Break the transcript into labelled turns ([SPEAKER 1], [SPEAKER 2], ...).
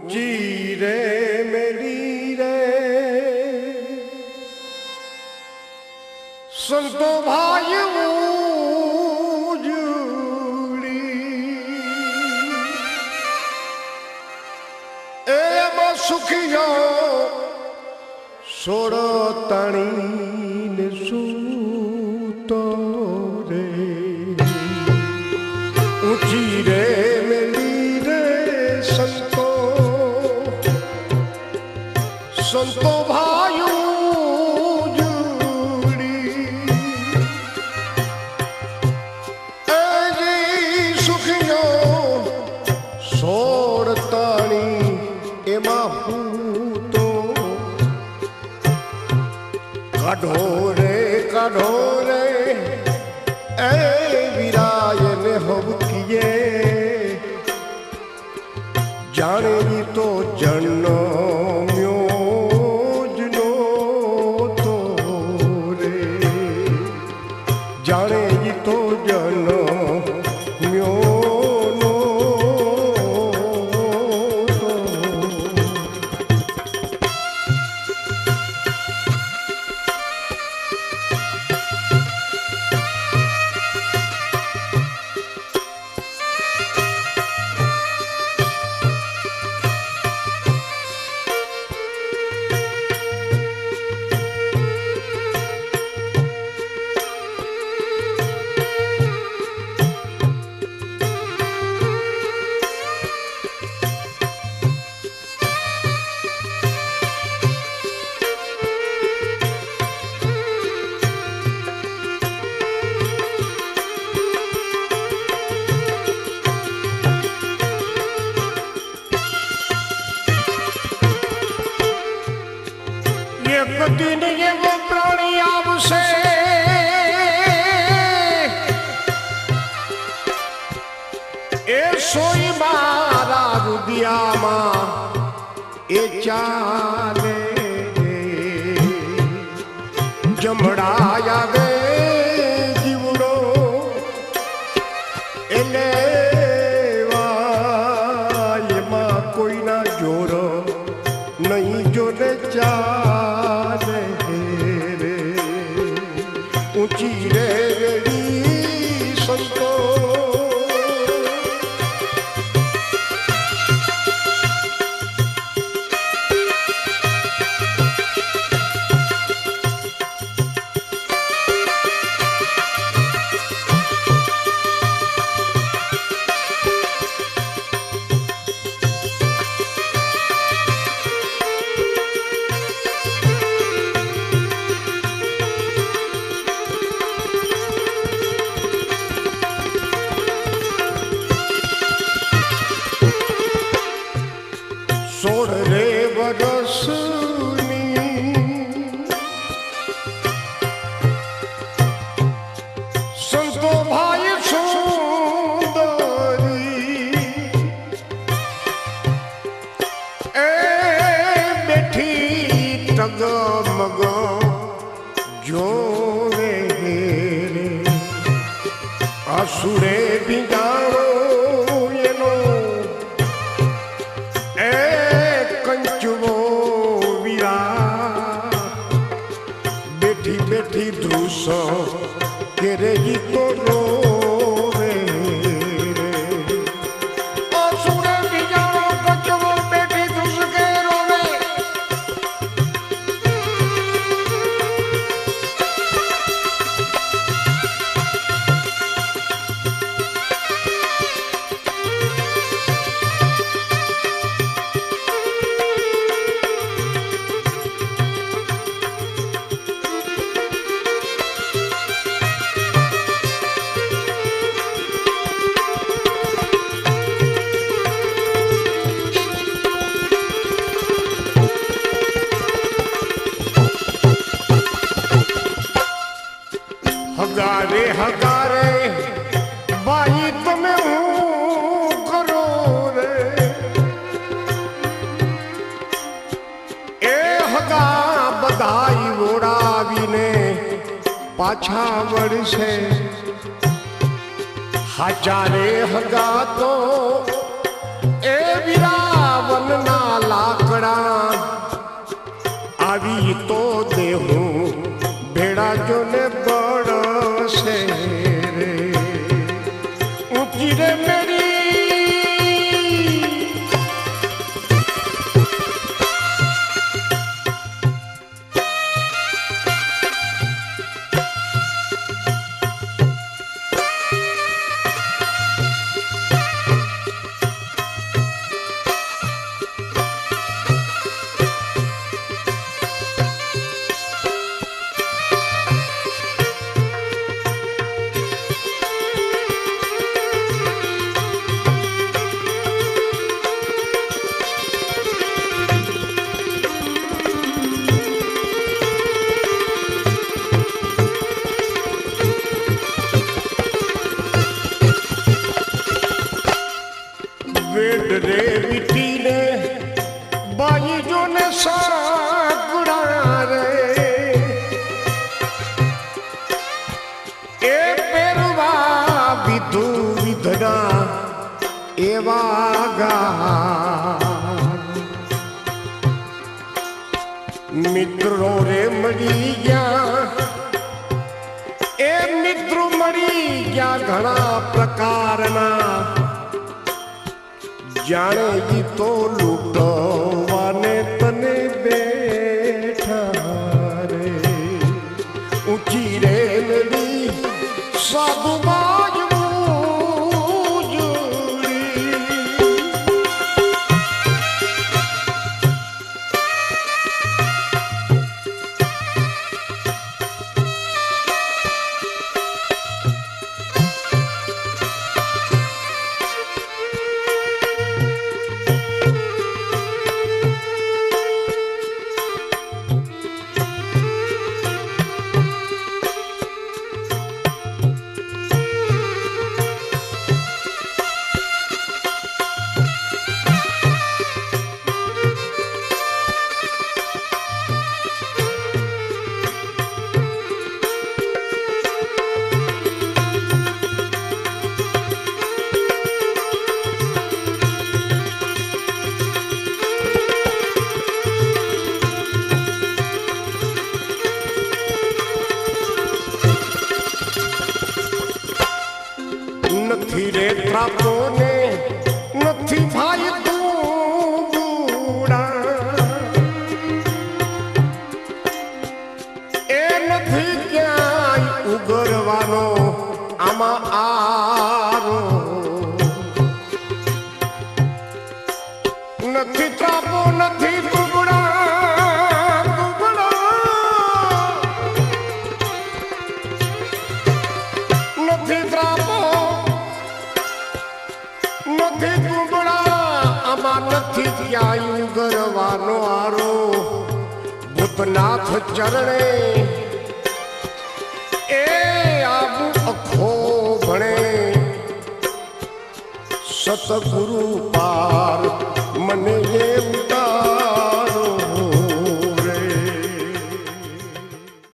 [SPEAKER 1] ઊંચી રે મેરી રે સંતો ભાઈ સુખિયો સોડો તણીને તો જન્મ્યો દિન એવો આવશે. એ સોઈ મારા રુદિયામાં એ ચાલે. જમડા આવે જીવડો એટલે એમાં જોર નહીં જોરે ચાલે આસુરે ભીંગાણો એનો. એ કંચવો વીરા. બેઠી બેઠી ધ્રુસ કેરે ગીતો રોવે પાછા વળશે. હજારે હગા તો दुविधगा एवागा मित्रों रे मरी गया, ए मित्र मरी गया घना प्रकार ना। जाने ही तो लूटो। ભૂતનાથ ચરણે એ આવું અખો ભણે સતગુરુ પાર મને એ